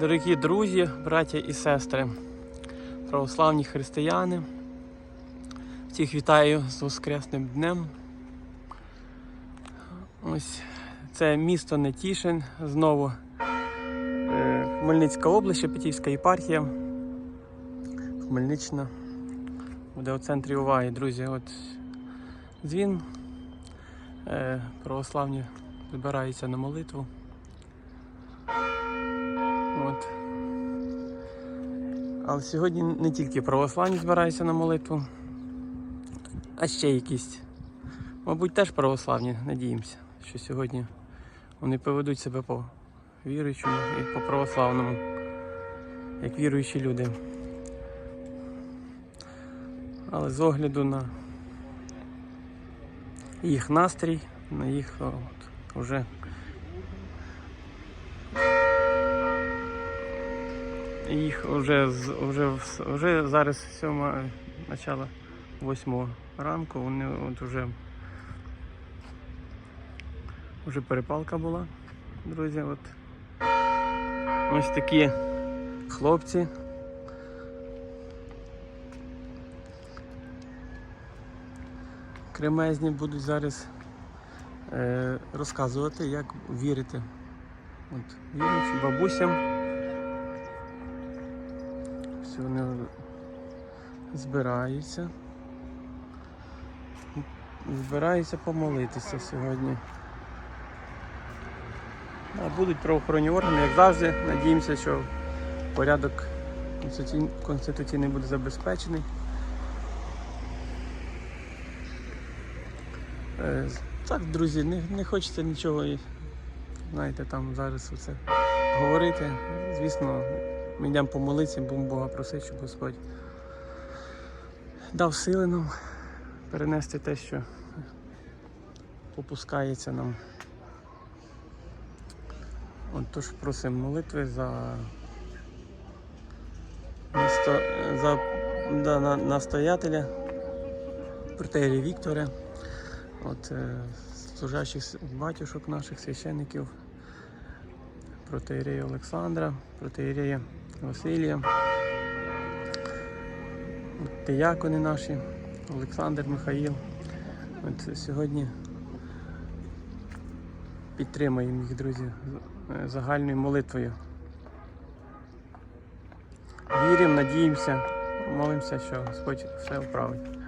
Дорогі друзі, браття і сестри, православні християни, всіх вітаю з Воскресним днем. Ось це місто Нетішин, знову е, Хмельницька область, Шепетівська єпархія. Хмельниччина буде у центрі уваги, друзі. От дзвін. Е, православні збираються на молитву. От. Але сьогодні не тільки православні збираються на молитву, а ще якісь. Мабуть, теж православні, надіємося, що сьогодні вони поведуть себе по віруючому і по православному, як віруючі люди. Але з огляду на їх настрій, на їх от, вже їх вже, вже, вже зараз сьома, начало восьмого ранку, вони от вже, вже перепалка була, друзі. От. Ось такі хлопці. Кремезні будуть зараз е, розказувати, як вірити. От, віруючи бабусям. Все, вони збираються. Збираються помолитися сьогодні. А будуть правоохоронні органи, як завжди. Надіємося, що порядок конституційний буде забезпечений. Е, Так, друзі, не, не хочеться нічого, знаєте, там зараз оце говорити. Звісно, ми йдемо помолитися, будемо Бога просити, щоб Господь дав сили нам перенести те, що попускається нам. От тож просимо молитви за насто... за да, на, настоятеля протеєрі Віктора, от е, служащих батюшок наших священників, протеєрея Олександра, протеєрея Василія, от диякони наші, Олександр Михаїл. От сьогодні підтримуємо їх, друзі, загальною молитвою. Віримо, надіємося, молимося, що Господь все вправить.